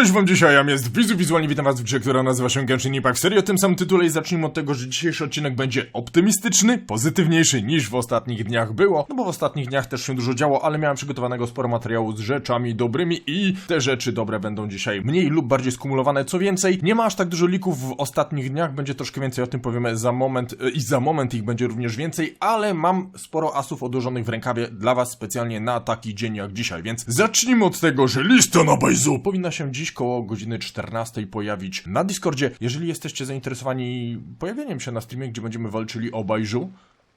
Cześć wam dzisiaj, ja jest Wizu Wizualnie, witam was w grze, która nazywa się Genshin Impact. Serio o tym samym tytule i zacznijmy od tego, że dzisiejszy odcinek będzie optymistyczny, pozytywniejszy niż w ostatnich dniach było, no bo w ostatnich dniach też się dużo działo, ale miałem przygotowanego sporo materiału z rzeczami dobrymi i te rzeczy dobre będą dzisiaj mniej lub bardziej skumulowane. Co więcej, nie ma aż tak dużo lików w ostatnich dniach, będzie troszkę więcej, o tym powiemy za moment e, i za moment ich będzie również więcej, ale mam sporo asów odłożonych w rękawie dla was specjalnie na taki dzień jak dzisiaj, więc zacznijmy od tego, że lista na bajzu powinna się dziś koło godziny 14 pojawić na Discordzie. Jeżeli jesteście zainteresowani pojawieniem się na streamie, gdzie będziemy walczyli o bajżu,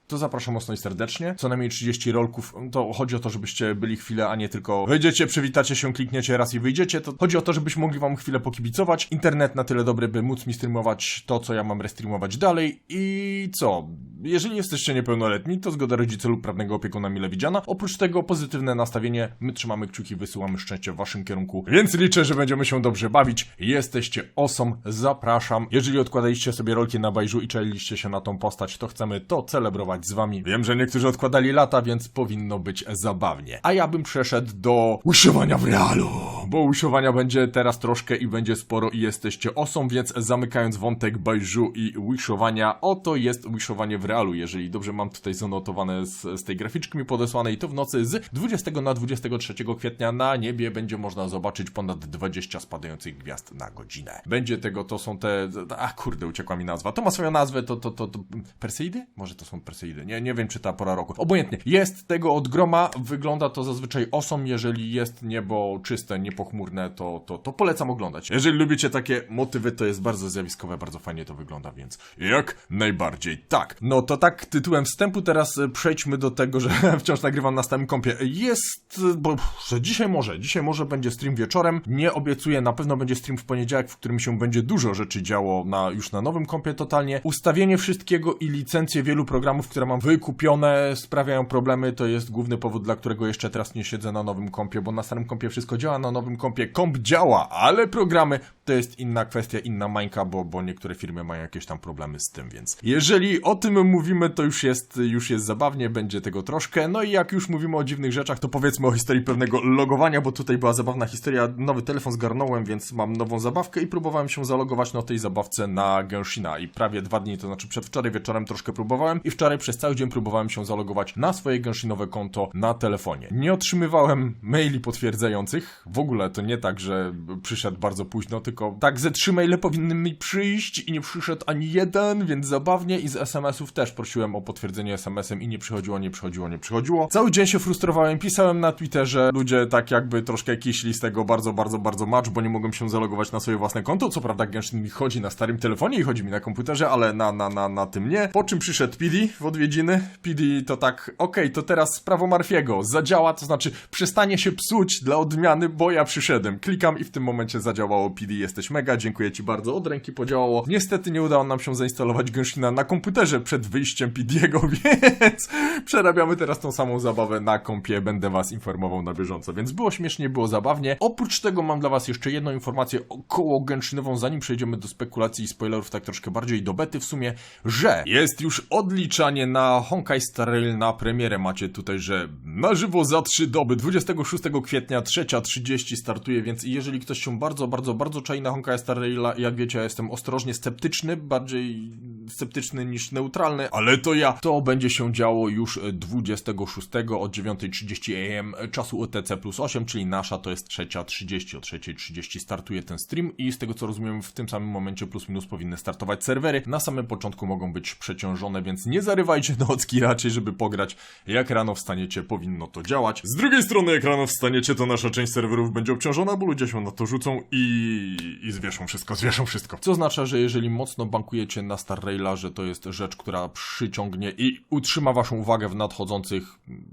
to zapraszam mocno i serdecznie. Co najmniej 30 rolków. To chodzi o to, żebyście byli chwilę, a nie tylko wejdziecie, przywitacie się, klikniecie raz i wyjdziecie. To chodzi o to, żebyśmy mogli wam chwilę pokibicować. Internet na tyle dobry, by móc mi streamować to, co ja mam restreamować dalej. I co? Jeżeli jesteście niepełnoletni, to zgoda rodzica lub prawnego opiekuna mile widziana. Oprócz tego pozytywne nastawienie. My trzymamy kciuki, wysyłamy szczęście w waszym kierunku. Więc liczę, że będziemy się dobrze bawić. Jesteście osom, zapraszam. Jeżeli odkładaliście sobie rolki na bajżu i czaliliście się na tą postać, to chcemy to celebrować z wami. Wiem, że niektórzy odkładali lata, więc powinno być zabawnie. A ja bym przeszedł do usiłowania w realu, bo usiłowania będzie teraz troszkę i będzie sporo i jesteście osą, więc zamykając wątek bajżu i wishowania, oto jest wishowanie w realu. Jeżeli dobrze mam tutaj zanotowane z, z tej graficzki mi podesłanej, to w nocy z 20 na 23 kwietnia na niebie będzie można zobaczyć ponad 20 spadających gwiazd na godzinę. Będzie tego, to są te... A kurde, uciekła mi nazwa. To ma swoją nazwę, to, to, to, to Perseidy? Może to są Perseidy. Nie, nie wiem, czy ta pora roku. Obojętnie. Jest tego od groma. Wygląda to zazwyczaj osom. Jeżeli jest niebo czyste, niepochmurne, to, to, to polecam oglądać. Jeżeli lubicie takie motywy, to jest bardzo zjawiskowe, bardzo fajnie to wygląda, więc jak najbardziej tak. No to tak tytułem wstępu teraz e, przejdźmy do tego, że wciąż nagrywam na stałym kompie. Jest, e, bo że dzisiaj może, dzisiaj może będzie stream wieczorem. Nie obiecuję, na pewno będzie stream w poniedziałek, w którym się będzie dużo rzeczy działo na, już na nowym kompie totalnie. Ustawienie wszystkiego i licencje wielu programów, które mam wykupione, sprawiają problemy. To jest główny powód, dla którego jeszcze teraz nie siedzę na nowym kompie, bo na starym kompie wszystko działa, na nowym kompie komp działa, ale programy to jest inna kwestia, inna mańka, bo, bo niektóre firmy mają jakieś tam problemy z tym, więc jeżeli o tym mówimy, to już jest, już jest zabawnie, będzie tego troszkę. No i jak już mówimy o dziwnych rzeczach, to powiedzmy o historii pewnego logowania, bo tutaj była zabawna historia. Nowy telefon zgarnąłem, więc mam nową zabawkę i próbowałem się zalogować na tej zabawce na Genshina i prawie dwa dni, to znaczy przedwczoraj wieczorem troszkę próbowałem i wczoraj przez cały dzień próbowałem się zalogować na swoje Genshinowe konto na telefonie. Nie otrzymywałem maili potwierdzających, w ogóle to nie tak, że przyszedł bardzo późno, tylko tak ze trzy maile powinny mi przyjść i nie przyszedł ani jeden, więc zabawnie i z SMS-ów też prosiłem o potwierdzenie SMS-em i nie przychodziło, nie przychodziło, nie przychodziło. Cały dzień się frustrowałem, pisałem na Twitterze, ludzie tak jakby troszkę kiśli z tego bardzo, bardzo, bardzo match, bo nie mogłem się zalogować na swoje własne konto, co prawda Genshin mi chodzi na starym telefonie i chodzi mi na komputerze, ale na, na, na, na tym nie. Po czym przyszedł PD w odwiedziny, PD to tak, okej, to teraz prawo Marfiego, zadziała, to znaczy przestanie się psuć dla odmiany, bo ja przyszedłem. Klikam i w tym momencie zadziałało PD, jesteś mega, dziękuję ci bardzo, od ręki podziałało. Niestety nie udało nam się zainstalować Genshina na komputerze przed wyjściem PD'ego, więc przerabiamy teraz tą samą zabawę na kompie, będę was informował na bieżąco, więc było śmiesznie, było zabawnie. Oprócz tego mam dla was jeszcze jedną informację około Genshinową, zanim przejdziemy do spekulacji i spoilerów, tak troszkę bardziej do bety w sumie, że jest już odliczanie na Honkai Star Rail na premierę. Macie tutaj, że na żywo za 3 doby, 26 kwietnia, 3.30 startuje, więc jeżeli ktoś się bardzo, bardzo, bardzo czai na Honkai Star Raila, jak wiecie, ja jestem ostrożnie sceptyczny, bardziej sceptyczny niż neutralny, ale to ja. To będzie się działo już 26 od 9.30 am czasu UTC plus 8, czyli nasza to jest 3.30. O 3.30 startuje ten stream i z tego co rozumiem w tym samym momencie plus minus powinny startować serwery. Na samym początku mogą być przeciążone, więc nie zarywajcie nocki raczej, żeby pograć. Jak rano wstaniecie, powinno to działać. Z drugiej strony, jak rano wstaniecie, to nasza część serwerów będzie obciążona, bo ludzie się na to rzucą i, i zwieszą wszystko, zwieszą wszystko. Co oznacza, że jeżeli mocno bankujecie na Star Że to jest rzecz, która przyciągnie i utrzyma waszą uwagę w nadchodzących mm,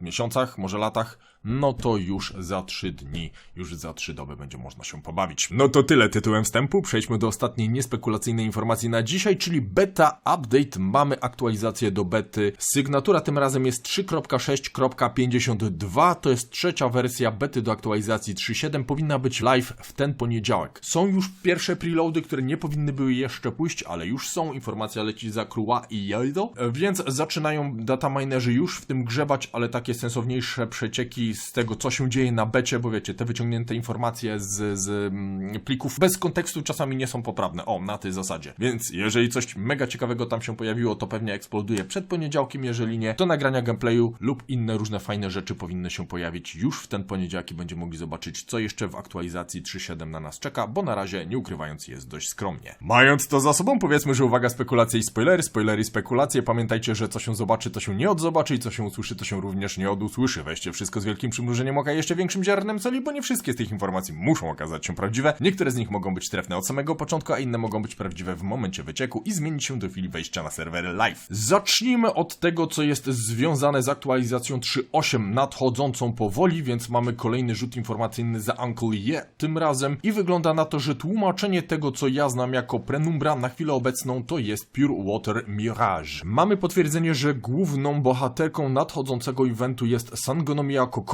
miesiącach, może latach, no to już za trzy dni, już za trzy doby będzie można się pobawić. No to tyle tytułem wstępu. Przejdźmy do ostatniej niespekulacyjnej informacji na dzisiaj, czyli beta update. Mamy aktualizację do bety. Sygnatura tym razem jest 3.6.52. To jest trzecia wersja bety do aktualizacji 3.7. Powinna być live w ten poniedziałek. Są już pierwsze preloady, które nie powinny były jeszcze pójść, ale już są. Informacja leci za Krua i Jaido. Więc zaczynają dataminerzy już w tym grzebać, ale takie sensowniejsze przecieki z tego, co się dzieje na becie, bo wiecie, te wyciągnięte informacje z, z mm, plików bez kontekstu czasami nie są poprawne. O, na tej zasadzie. Więc jeżeli coś mega ciekawego tam się pojawiło, to pewnie eksploduje przed poniedziałkiem, jeżeli nie, to nagrania gameplayu lub inne różne fajne rzeczy powinny się pojawić już w ten poniedziałek i będziemy mogli zobaczyć, co jeszcze w aktualizacji 3.7 na nas czeka, bo na razie, nie ukrywając, jest dość skromnie. Mając to za sobą, powiedzmy, że uwaga, spekulacje i spoilery, spoilery i spekulacje. Pamiętajcie, że co się zobaczy, to się nie odzobaczy i co się usłyszy, to się również nie odusłyszy. Weźcie wszystko z wielkim przymrużeniem oka i jeszcze większym ziarnem soli, bo nie wszystkie z tych informacji muszą okazać się prawdziwe. Niektóre z nich mogą być trefne od samego początku, a inne mogą być prawdziwe w momencie wycieku i zmienić się do chwili wejścia na serwery live. Zacznijmy od tego, co jest związane z aktualizacją 3.8 nadchodzącą powoli, więc mamy kolejny rzut informacyjny za Uncle Ye tym razem i wygląda na to, że tłumaczenie tego, co ja znam jako prenumbra na chwilę obecną, to jest Pure Water Mirage. Mamy potwierdzenie, że główną bohaterką nadchodzącego eventu jest Sangonomiya Kokomi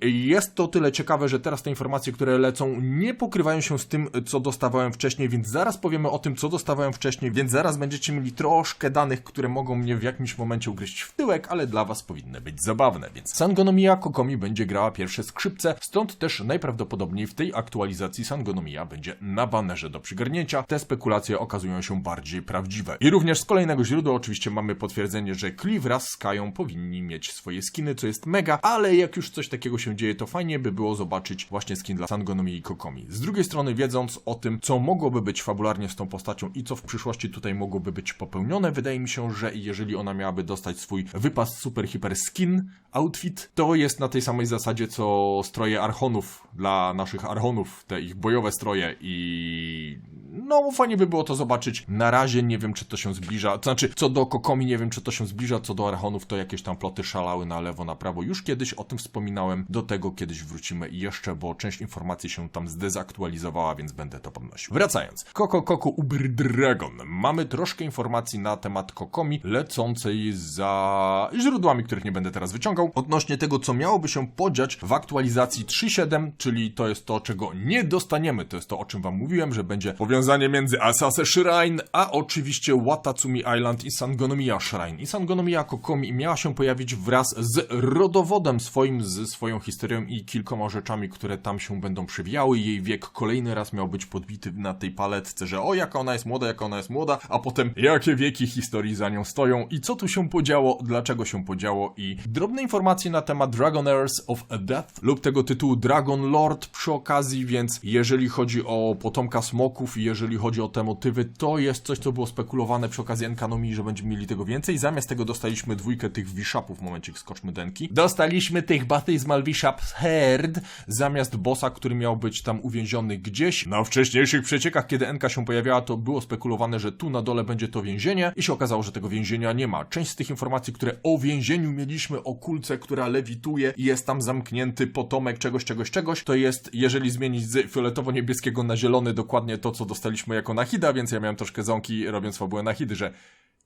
i jest to tyle ciekawe, że teraz te informacje, które lecą, nie pokrywają się z tym, co dostawałem wcześniej, więc zaraz powiemy o tym, co dostawałem wcześniej, więc zaraz będziecie mieli troszkę danych, które mogą mnie w jakimś momencie ugryźć w tyłek, ale dla was powinny być zabawne, więc Sangonomiya Kokomi będzie grała pierwsze skrzypce, stąd też najprawdopodobniej w tej aktualizacji Sangonomiya będzie na banerze do przygarnięcia. Te spekulacje okazują się bardziej prawdziwe. I również z kolejnego źródła oczywiście mamy potwierdzenie, że Cleve wraz z Kają powinni mieć swoje skiny, co jest mega, ale jak już coś takiego się dzieje, to fajnie by było zobaczyć właśnie skin dla Sangonomi i Kokomi. Z drugiej strony, wiedząc o tym, co mogłoby być fabularnie z tą postacią i co w przyszłości tutaj mogłoby być popełnione, wydaje mi się, że jeżeli ona miałaby dostać swój wypas super hiper skin, outfit, to jest na tej samej zasadzie, co stroje Archonów dla naszych Archonów, te ich bojowe stroje i no fajnie by było to zobaczyć. Na razie nie wiem, czy to się zbliża. To znaczy, co do Kokomi nie wiem, czy to się zbliża, co do Archonów to jakieś tam ploty szalały na lewo, na prawo. Już kiedyś o tym wspominałem, do tego kiedyś wrócimy jeszcze, bo część informacji się tam zdezaktualizowała, więc będę to podnosił. Wracając. Koko Koko Uber Dragon. Mamy troszkę informacji na temat Kokomi, lecącej za źródłami, których nie będę teraz wyciągał, odnośnie tego, co miałoby się podziać w aktualizacji 3.7, czyli to jest to, czego nie dostaniemy. To jest to, o czym wam mówiłem, że będzie powiązanie między Asase Shrine, a oczywiście Watatsumi Island i Sangonomiya Shrine. I Sangonomiya Kokomi miała się pojawić wraz z rodowodem swoim, ze swoją historią i kilkoma rzeczami, które tam się będą przewijały. Jej wiek kolejny raz miał być podbity na tej paletce, że o, jaka ona jest młoda, jaka ona jest młoda, a potem jakie wieki historii za nią stoją i co tu się podziało, dlaczego się podziało i drobne informacje na temat Dragonairs of Death lub tego tytułu Dragon Lord przy okazji, więc jeżeli chodzi o potomka smoków i jeżeli chodzi o te motywy, to jest coś, co było spekulowane przy okazji Enkanomii, że będziemy mieli tego więcej. Zamiast tego dostaliśmy dwójkę tych Wishapów, momencik skoczmy denki. Dostaliśmy tych Baptismal Wishap Herd, zamiast bossa, który miał być tam uwięziony gdzieś. Na wcześniejszych przeciekach, kiedy Enka się pojawiała, to było spekulowane, że tu na dole będzie to więzienie i się okazało, że tego więzienia nie ma. Część z tych informacji, które o więzieniu mieliśmy, o kulce, która lewituje i jest tam zamknięty potomek czegoś, czegoś, czegoś, to jest, jeżeli zmienić z fioletowo-niebieskiego na zielony, dokładnie to, co dostaliśmy jako Nahida, więc ja miałem troszkę ząki robiąc fabułę Nahidy, że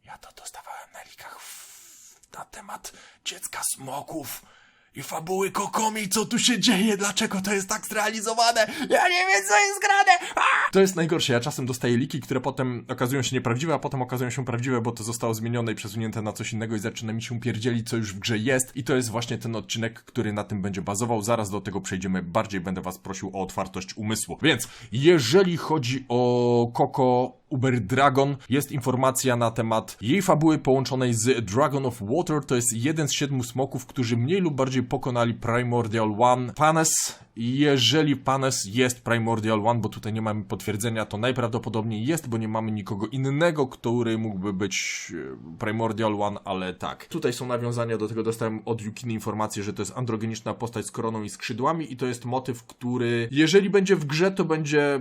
ja to dostawałem na likach na temat dziecka smoków i fabuły Kokomi, co tu się dzieje, dlaczego to jest tak zrealizowane, ja nie wiem, co jest grane, A! To jest najgorsze, ja czasem dostaję liki, które potem okazują się nieprawdziwe, a potem okazują się prawdziwe, bo to zostało zmienione i przesunięte na coś innego i zaczyna mi się pierdzielić, co już w grze jest. I to jest właśnie ten odcinek, który na tym będzie bazował, zaraz do tego przejdziemy, bardziej będę was prosił o otwartość umysłu. Więc, jeżeli chodzi o Koko Uber Dragon jest informacja na temat jej fabuły połączonej z Dragon of Water. To jest jeden z siedmiu smoków, którzy mniej lub bardziej pokonali Primordial One. Panes, jeżeli Panes jest Primordial One, bo tutaj nie mamy potwierdzenia, to najprawdopodobniej jest, bo nie mamy nikogo innego, który mógłby być e, Primordial One, ale tak. Tutaj są nawiązania do tego, dostałem od Yukiny informację, że to jest androgeniczna postać z koroną i skrzydłami i to jest motyw, który jeżeli będzie w grze, to będzie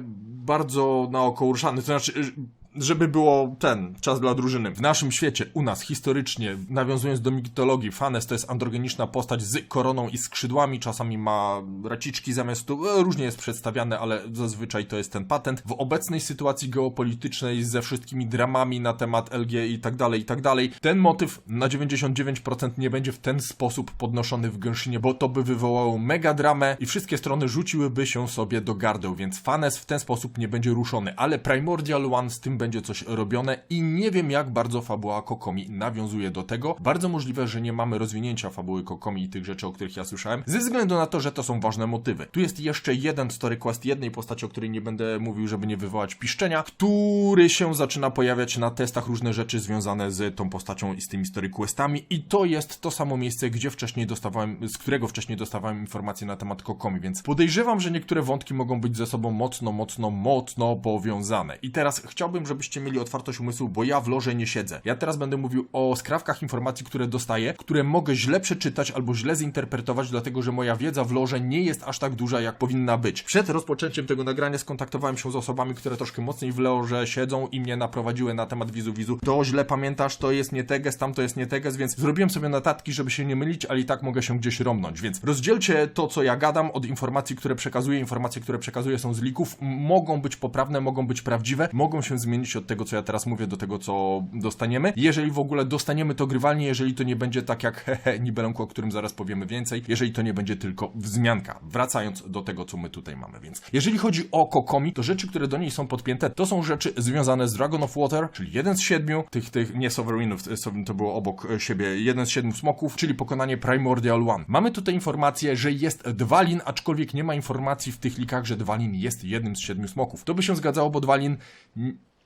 bardzo naokoło ruszany. To znaczy, żeby było ten czas dla drużyny. W naszym świecie, u nas historycznie, nawiązując do mitologii, Fanes to jest androgeniczna postać z koroną i skrzydłami, czasami ma raciczki zamiast tu, e, różnie jest przedstawiane, ale zazwyczaj to jest ten patent. W obecnej sytuacji geopolitycznej ze wszystkimi dramami na temat LG i tak dalej, i tak dalej, ten motyw na 99% nie będzie w ten sposób podnoszony w Genshinie, bo to by wywołało mega dramę i wszystkie strony rzuciłyby się sobie do gardeł, więc Fanes w ten sposób nie będzie ruszony, ale Primordial One z tym będzie coś robione i nie wiem jak bardzo fabuła Kokomi nawiązuje do tego. Bardzo możliwe, że nie mamy rozwinięcia fabuły Kokomi i tych rzeczy, o których ja słyszałem, ze względu na to, że to są ważne motywy. Tu jest jeszcze jeden story quest jednej postaci, o której nie będę mówił, żeby nie wywołać piszczenia, który się zaczyna pojawiać na testach różne rzeczy związane z tą postacią i z tymi story questami i to jest to samo miejsce, gdzie wcześniej dostawałem, z którego wcześniej dostawałem informacje na temat Kokomi, więc podejrzewam, że niektóre wątki mogą być ze sobą mocno, mocno, mocno powiązane. I teraz chciałbym, żebyście mieli otwartość umysłu, bo ja w loże nie siedzę. Ja teraz będę mówił o skrawkach informacji, które dostaję, które mogę źle przeczytać albo źle zinterpretować, dlatego że moja wiedza w loże nie jest aż tak duża, jak powinna być. Przed rozpoczęciem tego nagrania skontaktowałem się z osobami, które troszkę mocniej w loże siedzą i mnie naprowadziły na temat wizu wizu. To źle pamiętasz, to jest nie teges, tam to jest nie teges, więc zrobiłem sobie notatki, żeby się nie mylić, ale i tak mogę się gdzieś romnąć, więc rozdzielcie to, co ja gadam od informacji, które przekazuję. Informacje, które przekazuję są z lików, mogą być poprawne, mogą być prawdziwe, mogą się zmienić od tego, co ja teraz mówię, do tego, co dostaniemy. Jeżeli w ogóle dostaniemy to grywalnie, jeżeli to nie będzie tak jak hehe, Nibelenku, o którym zaraz powiemy więcej, jeżeli to nie będzie tylko wzmianka. Wracając do tego, co my tutaj mamy, więc jeżeli chodzi o Kokomi, to rzeczy, które do niej są podpięte, to są rzeczy związane z Dragon of Water, czyli jeden z siedmiu, tych, tych, nie Sovereignów, Sovereign to było obok e, siebie, jeden z siedmiu smoków, czyli pokonanie Primordial One. Mamy tutaj informację, że jest Dwalin, aczkolwiek nie ma informacji w tych likach, że Dwalin jest jednym z siedmiu smoków. To by się zgadzało, bo Dwalin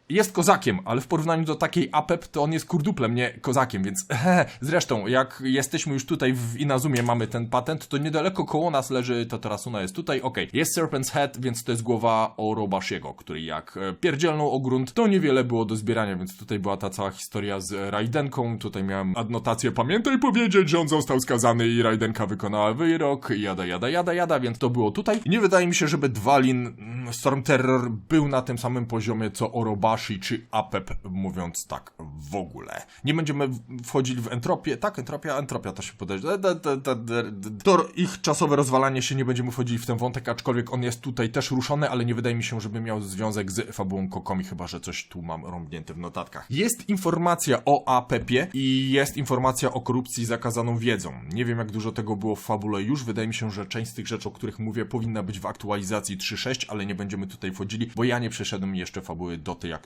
jest kozakiem, ale w porównaniu do takiej APEP to on jest kurduplem, nie kozakiem, więc he, zresztą jak jesteśmy już tutaj w Inazumie, mamy ten patent, to niedaleko koło nas leży Tatarasuna jest tutaj, okej, jest Serpent's Head, więc to jest głowa Orobashiego, który jak e, pierdzielnął o grunt, to niewiele było do zbierania, więc tutaj była ta cała historia z Raidenką, tutaj miałem adnotację, pamiętaj powiedzieć, że on został skazany i Raidenka wykonała wyrok, jada, jada, jada, jada, więc to było tutaj. Nie wydaje mi się, żeby Dwalin, mm, Storm Terror był na tym samym poziomie co Orobashi czy Apep, mówiąc tak w ogóle. Nie będziemy wchodzili w entropię, tak, entropia, entropia to się podejrzewa. To ich czasowe rozwalanie się, nie będziemy wchodzili w ten wątek, aczkolwiek on jest tutaj też ruszony, ale nie wydaje mi się, żeby miał związek z fabułą Kokomi, chyba że coś tu mam rąbnięte w notatkach. Jest informacja o Apepie i jest informacja o korupcji zakazaną wiedzą. Nie wiem, jak dużo tego było w fabule już. Wydaje mi się, że część z tych rzeczy, o których mówię, powinna być w aktualizacji 3.6, ale nie będziemy tutaj wchodzili, bo ja nie przeszedłem jeszcze fabuły do tej aktualizacji.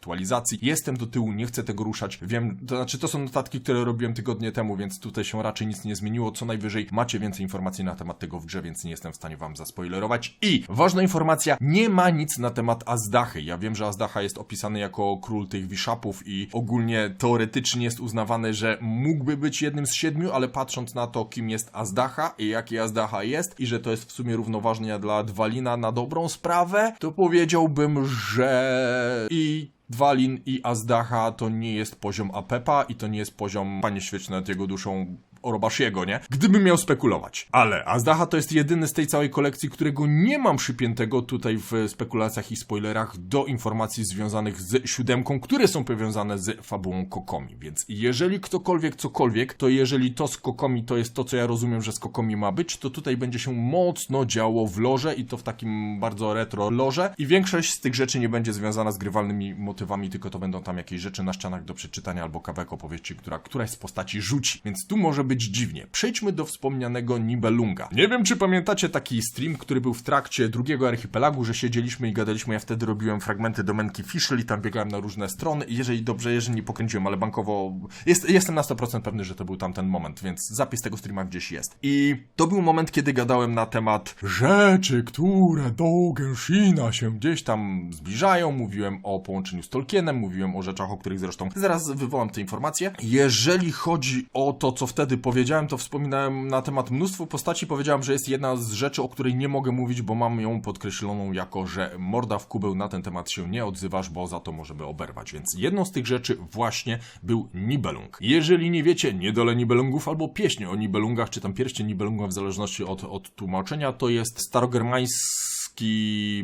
Jestem do tyłu, nie chcę tego ruszać. Wiem, to znaczy to są notatki, które robiłem tygodnie temu, więc tutaj się raczej nic nie zmieniło. Co najwyżej macie więcej informacji na temat tego w grze, więc nie jestem w stanie wam zaspoilerować. I ważna informacja, nie ma nic na temat Azdachy. Ja wiem, że Azdacha jest opisany jako król tych wiszapów i ogólnie teoretycznie jest uznawany, że mógłby być jednym z siedmiu, ale patrząc na to, kim jest Azdacha i jaki Azdacha jest i że to jest w sumie równoważnia dla Dwalina na dobrą sprawę, to powiedziałbym, że i Dwalin i Azdacha to nie jest poziom Apepa i to nie jest poziom Panie Świeć nad jego duszą Orobashiego, nie? Gdybym miał spekulować. Ale Azdacha to jest jedyny z tej całej kolekcji, którego nie mam przypiętego tutaj w spekulacjach i spoilerach do informacji związanych z siódemką, które są powiązane z fabułą Kokomi. Więc jeżeli ktokolwiek cokolwiek, to jeżeli to z Kokomi to jest to, co ja rozumiem, że z Kokomi ma być, to tutaj będzie się mocno działo w loże i to w takim bardzo retro loże i większość z tych rzeczy nie będzie związana z grywalnymi motywami, tylko to będą tam jakieś rzeczy na ścianach do przeczytania albo kawałek opowieści, która któraś z postaci rzuci. Więc tu może być dziwnie. Przejdźmy do wspomnianego Nibelunga. Nie wiem, czy pamiętacie taki stream, który był w trakcie drugiego archipelagu, że siedzieliśmy i gadaliśmy, ja wtedy robiłem fragmenty domenki Fischl i tam biegałem na różne strony jeżeli dobrze, jeżeli nie pokręciłem, ale bankowo jest, jestem na 100% pewny, że to był tamten moment, więc zapis tego streama gdzieś jest. I to był moment, kiedy gadałem na temat rzeczy, które do Genshina się gdzieś tam zbliżają. Mówiłem o połączeniu z Tolkienem, mówiłem o rzeczach, o których zresztą zaraz wywołam te informacje. Jeżeli chodzi o to, co wtedy powiedziałem, to wspominałem na temat mnóstwo postaci. Powiedziałem, że jest jedna z rzeczy, o której nie mogę mówić, bo mam ją podkreśloną jako, że morda w kubeł na ten temat się nie odzywasz, bo za to możemy oberwać. Więc jedną z tych rzeczy właśnie był Nibelung. Jeżeli nie wiecie, niedole Nibelungów albo pieśń o Nibelungach, czy tam pierścień Nibelunga w zależności od, od tłumaczenia, to jest starogermański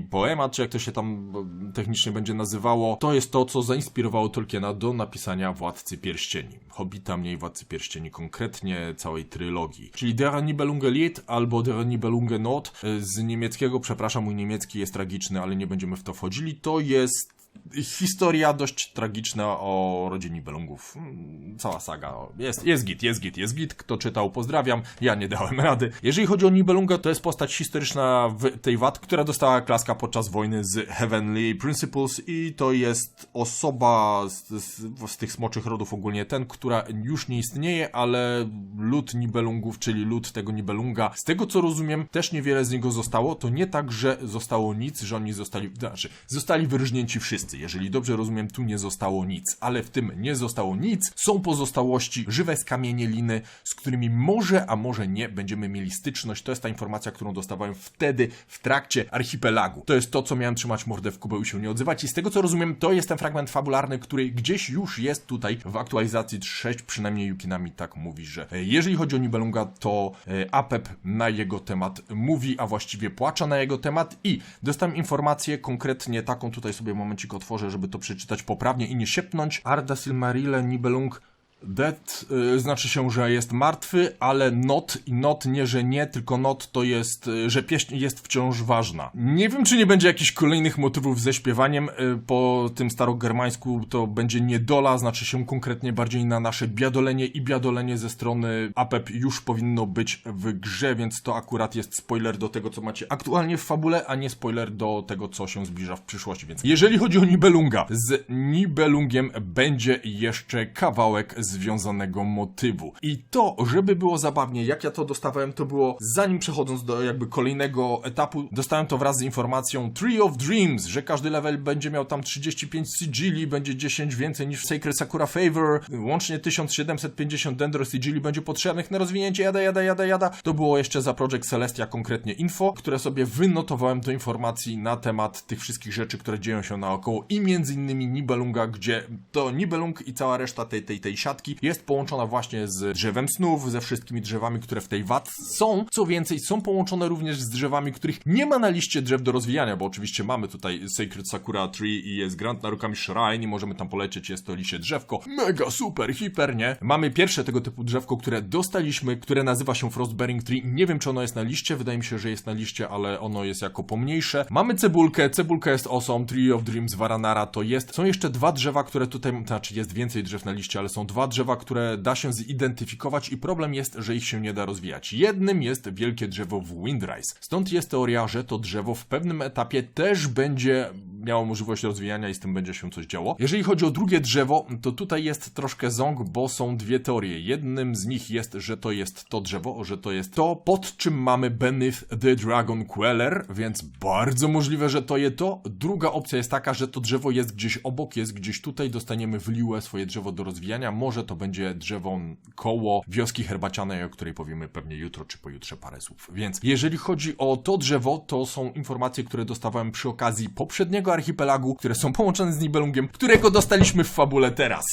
poemat, czy jak to się tam e, technicznie będzie nazywało. To jest to, co zainspirowało Tolkiena do napisania Władcy Pierścieni. Hobbita mniej Władcy Pierścieni, konkretnie całej trylogii. Czyli Der Nibelunge Lied albo Der Nibelunge Not e, z niemieckiego, przepraszam, mój niemiecki jest tragiczny, ale nie będziemy w to wchodzili. To jest historia dość tragiczna o rodzinie Belungów. Mm, Cała saga. Jest, jest git, jest git, jest git. Kto czytał, pozdrawiam. Ja nie dałem rady. Jeżeli chodzi o Nibelunga, to jest postać historyczna w tej wad, która dostała klaska podczas wojny z Heavenly Principles i to jest osoba z, z, z tych smoczych rodów ogólnie ten, która już nie istnieje, ale lud Nibelungów, czyli lud tego Nibelunga, z tego co rozumiem, też niewiele z niego zostało. To nie tak, że zostało nic, że oni zostali, znaczy, zostali wyróżnięci wszyscy. Jeżeli dobrze rozumiem, tu nie zostało nic, ale w tym nie zostało nic. Są pozostałości, żywe skamienieliny, z którymi może, a może nie będziemy mieli styczność. To jest ta informacja, którą dostawałem wtedy w trakcie archipelagu. To jest to, co miałem trzymać mordę w kubeł i się nie odzywać. I z tego co rozumiem, to jest ten fragment fabularny, który gdzieś już jest tutaj w aktualizacji 6, przynajmniej Yukinami tak mówi, że e, jeżeli chodzi o Nibelunga, to e, Apep na jego temat mówi, a właściwie płacza na jego temat i dostałem informację konkretnie taką, tutaj sobie momencik otworzę, żeby to przeczytać poprawnie i nie siepnąć. Arda Silmarile Nibelung Dead y, znaczy się, że jest martwy, ale not i not nie, że nie, tylko not to jest, y, że pieśń jest wciąż ważna. Nie wiem, czy nie będzie jakichś kolejnych motywów ze śpiewaniem. Y, po tym starogermańsku to będzie niedola, znaczy się konkretnie bardziej na nasze biadolenie i biadolenie ze strony APEP już powinno być w grze, więc to akurat jest spoiler do tego, co macie aktualnie w fabule, a nie spoiler do tego, co się zbliża w przyszłości. Więc jeżeli chodzi o Nibelunga, z Nibelungiem będzie jeszcze kawałek związanego motywu. I to, żeby było zabawnie, jak ja to dostawałem, to było zanim przechodząc do jakby kolejnego etapu, dostałem to wraz z informacją Tree of Dreams, że każdy level będzie miał tam 35 sigili, będzie 10 więcej niż w Sacred Sakura Favor, łącznie 1750 Dendro sigili będzie potrzebnych na rozwinięcie, jada, jada, jada, jada. To było jeszcze za Project Celestia konkretnie info, które sobie wynotowałem do informacji na temat tych wszystkich rzeczy, które dzieją się naokoło i między innymi Nibelunga, gdzie to Nibelung i cała reszta tej, tej, tej siatki jest połączona właśnie z drzewem snów, ze wszystkimi drzewami, które w tej VAT są. Co więcej, są połączone również z drzewami, których nie ma na liście drzew do rozwijania, bo oczywiście mamy tutaj Sacred Sakura Tree i jest Grand Narukami Shrine i możemy tam polecieć, jest to lisie drzewko. Mega, super, hiper, nie? Mamy pierwsze tego typu drzewko, które dostaliśmy, które nazywa się Frostbearing Tree. Nie wiem, czy ono jest na liście, wydaje mi się, że jest na liście, ale ono jest jako pomniejsze. Mamy cebulkę, cebulka jest awesome, Tree of Dreams, Varanara to jest. Są jeszcze dwa drzewa, które tutaj, znaczy jest więcej drzew na liście, ale są dwa drzewa, które da się zidentyfikować i problem jest, że ich się nie da rozwijać. Jednym jest wielkie drzewo w Windrise. Stąd jest teoria, że to drzewo w pewnym etapie też będzie miało możliwość rozwijania i z tym będzie się coś działo. Jeżeli chodzi o drugie drzewo, to tutaj jest troszkę ząg, bo są dwie teorie. Jednym z nich jest, że to jest to drzewo, że to jest to, pod czym mamy Beneath the Dragon Queller, więc bardzo możliwe, że to je to. Druga opcja jest taka, że to drzewo jest gdzieś obok, jest gdzieś tutaj, dostaniemy w liłę swoje drzewo do rozwijania. Może to będzie drzewo koło wioski herbacianej, o której powiemy pewnie jutro czy pojutrze parę słów. Więc jeżeli chodzi o to drzewo, to są informacje, które dostawałem przy okazji poprzedniego archipelagu, które są połączone z Nibelungiem, którego dostaliśmy w fabule teraz.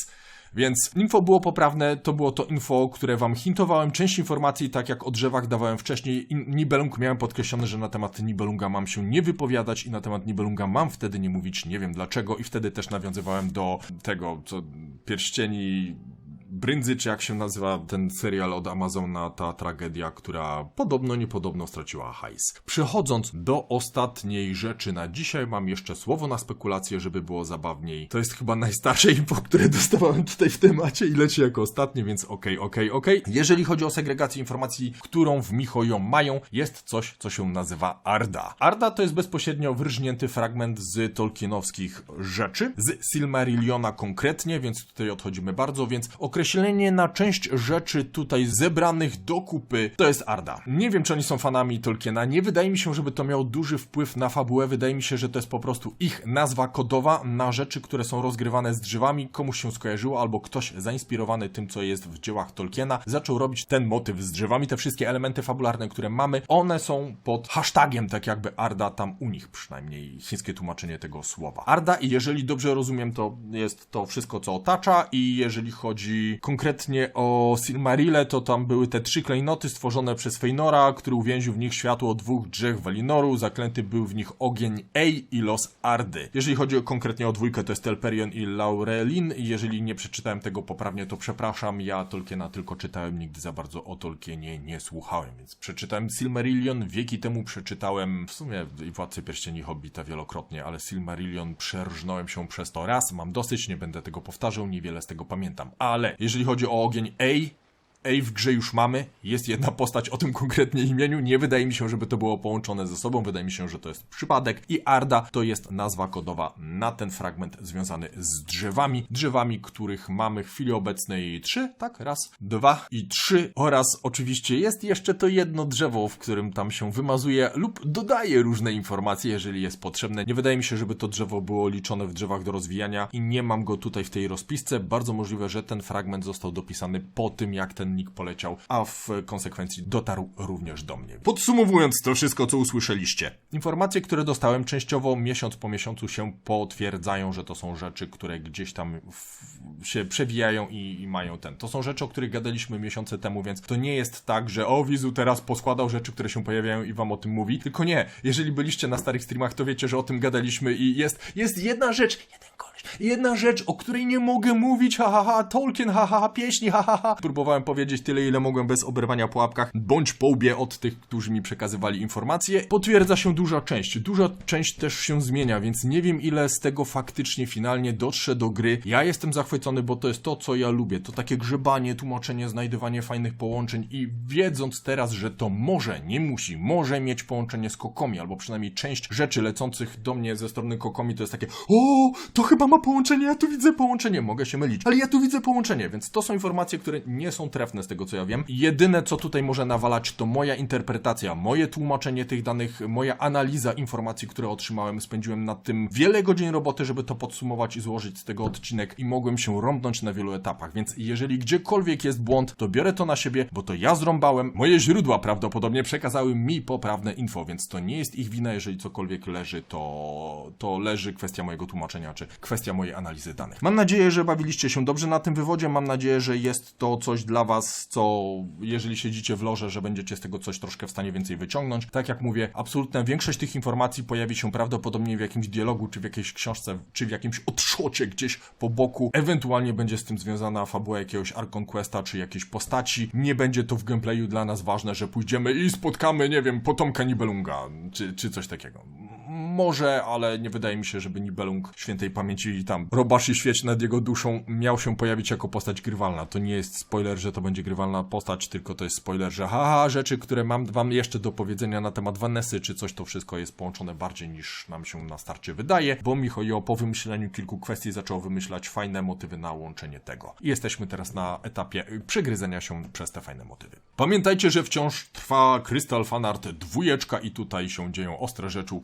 Więc info było poprawne, to było to info, które wam hintowałem. Część informacji, tak jak o drzewach dawałem wcześniej, Nibelung miałem podkreślone, że na temat Nibelunga mam się nie wypowiadać i na temat Nibelunga mam wtedy nie mówić, nie wiem dlaczego i wtedy też nawiązywałem do tego, co pierścieni Brędzy, czy jak się nazywa ten serial od Amazona, ta tragedia, która podobno, niepodobno straciła hajs. Przechodząc do ostatniej rzeczy na dzisiaj, mam jeszcze słowo na spekulację, żeby było zabawniej. To jest chyba najstarsze info, które dostawałem tutaj w temacie i leci jako ostatnie, więc okej, okej, okej. Jeżeli chodzi o segregację informacji, którą w Michojo mają, jest coś, co się nazywa Arda. Arda to jest bezpośrednio wyrżnięty fragment z tolkienowskich rzeczy, z Silmarilliona konkretnie, więc tutaj odchodzimy bardzo, więc określenie na część rzeczy tutaj zebranych do kupy to jest Arda. Nie wiem, czy oni są fanami Tolkiena, nie wydaje mi się, żeby to miało duży wpływ na fabułę, wydaje mi się, że to jest po prostu ich nazwa kodowa na rzeczy, które są rozgrywane z drzewami, komuś się skojarzyło, albo ktoś zainspirowany tym, co jest w dziełach Tolkiena, zaczął robić ten motyw z drzewami, te wszystkie elementy fabularne, które mamy, one są pod hashtagiem, tak jakby Arda tam u nich przynajmniej, chińskie tłumaczenie tego słowa. Arda i jeżeli dobrze rozumiem, to jest to wszystko, co otacza. I jeżeli chodzi konkretnie o Silmarile, to tam były te trzy klejnoty stworzone przez Feynora, który uwięził w nich światło dwóch drzew Walinoru, zaklęty był w nich ogień Ej i los Ardy. Jeżeli chodzi o, konkretnie o dwójkę, to jest Telperion i Laurelin. Jeżeli nie przeczytałem tego poprawnie, to przepraszam, ja Tolkiena tylko czytałem, nigdy za bardzo o Tolkienie nie słuchałem, więc przeczytałem Silmarillion, wieki temu przeczytałem w sumie i Władcy Pierścieni Hobbita wielokrotnie, ale Silmarillion przerżnąłem się przez to raz, mam dosyć, nie będę tego powtarzał, niewiele z tego pamiętam, ale jeżeli chodzi o ogień Ej, Ej w grze już mamy, jest jedna postać o tym konkretnie imieniu, nie wydaje mi się, żeby to było połączone ze sobą, wydaje mi się, że to jest przypadek i Arda to jest nazwa kodowa na ten fragment związany z drzewami, drzewami, których mamy w chwili obecnej trzy, tak? Raz, dwa i trzy oraz oczywiście jest jeszcze to jedno drzewo, w którym tam się wymazuje lub dodaje różne informacje, jeżeli jest potrzebne. Nie wydaje mi się, żeby to drzewo było liczone w drzewach do rozwijania i nie mam go tutaj w tej rozpisce. Bardzo możliwe, że ten fragment został dopisany po tym, jak ten nick poleciał, a w konsekwencji dotarł również do mnie. Podsumowując to wszystko, co usłyszeliście. Informacje, które dostałem częściowo miesiąc po miesiącu się potwierdzają, że to są rzeczy, które gdzieś tam w, się przewijają i, i mają ten. To są rzeczy, o których gadaliśmy miesiące temu, więc to nie jest tak, że o, Wizu teraz poskładał rzeczy, które się pojawiają i wam o tym mówi. Tylko nie. Jeżeli byliście na starych streamach, to wiecie, że o tym gadaliśmy i jest, jest jedna rzecz, jeden koleś, jedna rzecz, o której nie mogę mówić, ha, ha, ha, Tolkien, ha, ha, ha, pieśni, ha, ha, ha. Próbowałem powiedzieć tyle, ile mogłem bez oberwania po łapkach, bądź po łbie od tych, którzy mi przekazywali informacje. Potwierdza się duża część. Duża część też się zmienia, więc nie wiem, ile z tego faktycznie finalnie dotrze do gry. Ja jestem zachwycony, bo to jest to, co ja lubię. To takie grzebanie, tłumaczenie, znajdywanie fajnych połączeń i wiedząc teraz, że to może, nie musi, może mieć połączenie z Kokomi, albo przynajmniej część rzeczy lecących do mnie ze strony Kokomi to jest takie o, to chyba ma połączenie, ja tu widzę połączenie, mogę się mylić, ale ja tu widzę połączenie, więc to są informacje, które nie są trefne z tego, co ja wiem. Jedyne, co tutaj może nawalać, to moja interpretacja, moje tłumaczenie tych danych, moja analiza informacji, które otrzymałem. Spędziłem nad tym wiele godzin roboty, żeby to podsumować i złożyć z tego odcinek i mogłem się rąbnąć na wielu etapach, więc jeżeli gdziekolwiek jest błąd, to biorę to na siebie, bo to ja zrąbałem, moje źródła prawdopodobnie przekazały mi poprawne info, więc to nie jest ich wina, jeżeli cokolwiek leży, to, to leży kwestia mojego tłumaczenia, czy kwestia mojej analizy danych. Mam nadzieję, że bawiliście się dobrze na tym wywodzie, mam nadzieję, że jest to coś dla was, co jeżeli siedzicie w loże, że będziecie z tego coś troszkę w stanie więcej wyciągnąć. Tak jak mówię, absolutna większość tych informacji pojawi się prawdopodobnie w jakimś dialogu, czy w jakiejś książce, czy w jakimś odszocie gdzieś po boku. Ewentualnie będzie z tym związana fabuła jakiegoś Archon Questa, czy jakiejś postaci. Nie będzie to w gameplayu dla nas ważne, że pójdziemy i spotkamy, nie wiem, potomka Nibelunga, czy, czy coś takiego. Może, ale nie wydaje mi się, żeby Nibelung świętej pamięci tam robaszy świeć nad jego duszą miał się pojawić jako postać grywalna. To nie jest spoiler, że to będzie grywalna postać, tylko to jest spoiler, że haha, rzeczy, które mam wam jeszcze do powiedzenia na temat Vanessy, czy coś, to wszystko jest połączone bardziej niż nam się na starcie wydaje, bo Michał po wymyśleniu kilku kwestii zaczął wymyślać fajne motywy na łączenie tego. I jesteśmy teraz na etapie przegryzenia się przez te fajne motywy. Pamiętajcie, że wciąż trwa Crystal Fanart dwójeczka i tutaj się dzieją ostre rzeczy u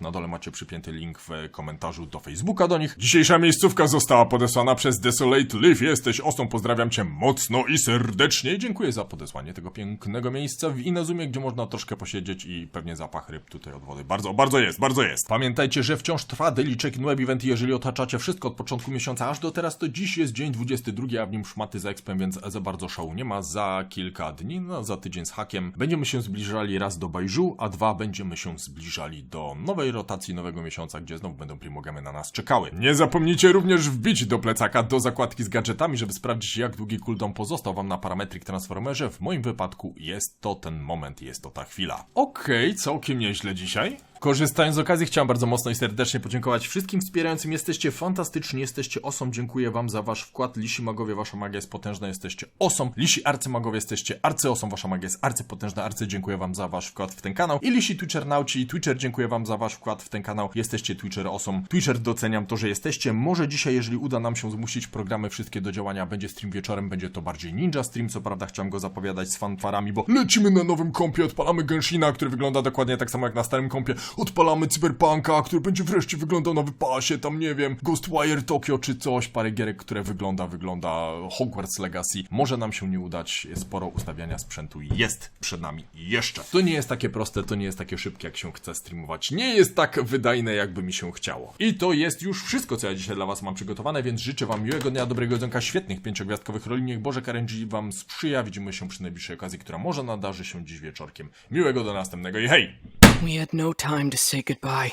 Na dole macie przypięty link w komentarzu do Facebooka do nich. Dzisiejsza miejscówka została podesłana przez Desolate Live. Jesteś osą, pozdrawiam cię mocno i serdecznie. Dziękuję za podesłanie tego pięknego miejsca w Inazumie, gdzie można troszkę posiedzieć i pewnie zapach ryb tutaj od wody. Bardzo, bardzo jest, bardzo jest. Pamiętajcie, że wciąż trwa Daily Check-in Web Event. Jeżeli otaczacie wszystko od początku miesiąca aż do teraz, to dziś jest dzień 22, a w nim szmaty za expem, więc za bardzo szału nie ma. Za kilka dni, no za tydzień z hakiem, będziemy się zbliżali raz do Bajżu, a dwa będziemy się zbliżali do nowej rotacji nowego miesiąca, gdzie znów będą primogamy na nas czekały. Nie zapomnijcie również wbić do plecaka do zakładki z gadżetami, żeby sprawdzić jak długi cooldown pozostał wam na Parametric Transformerze. W moim wypadku jest to ten moment, jest to ta chwila. Okej, całkiem nieźle dzisiaj. Korzystając z okazji, chciałem bardzo mocno i serdecznie podziękować wszystkim wspierającym. Jesteście fantastyczni, jesteście osom. Dziękuję wam za wasz wkład. Lisi magowie, wasza magia jest potężna, jesteście osom. Lisi arcymagowie, jesteście arcyosom, wasza magia jest arcypotężna. Arcy, dziękuję wam za wasz wkład w ten kanał. I lisi Twitchernauci i Twitcher, dziękuję wam za wasz wkład w ten kanał. Jesteście Twitcher osom. Twitcher, doceniam to, że jesteście. Może dzisiaj, jeżeli uda nam się zmusić programy wszystkie do działania, będzie stream wieczorem, będzie to bardziej ninja stream. Co prawda chciałem go zapowiadać z fanfarami, bo lecimy na nowym kompie, odpalamy Genshina, który wygląda dokładnie tak samo jak na starym kompie. Odpalamy Cyberpunka, który będzie wreszcie wyglądał na wypasie, tam nie wiem, Ghostwire Tokyo czy coś, parę gierek, które wygląda, wygląda Hogwarts Legacy. Może nam się nie udać, sporo ustawiania sprzętu jest przed nami jeszcze. To nie jest takie proste, to nie jest takie szybkie, jak się chce streamować. Nie jest tak wydajne, jakby mi się chciało. I to jest już wszystko, co ja dzisiaj dla was mam przygotowane, więc życzę wam miłego dnia, dobrego jedzonka, świetnych pięciogwiazdkowych roli. Niech Boże Karędzi wam sprzyja. Widzimy się przy najbliższej okazji, która może nadarzy się dziś wieczorkiem. Miłego do następnego i hej! We had no time to say goodbye.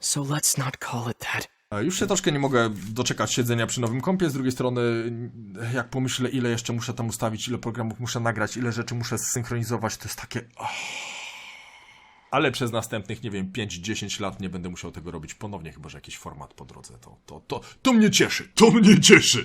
So let's not call it that. E, Już się troszkę nie mogę doczekać siedzenia przy nowym kompie. Z drugiej strony, jak pomyślę, ile jeszcze muszę tam ustawić, ile programów muszę nagrać, ile rzeczy muszę zsynchronizować, to jest takie. oh. Ale przez następnych, nie wiem, 5-10 lat nie będę musiał tego robić ponownie, chyba że jakiś format po drodze. To, to, to, to mnie cieszy! To mnie cieszy!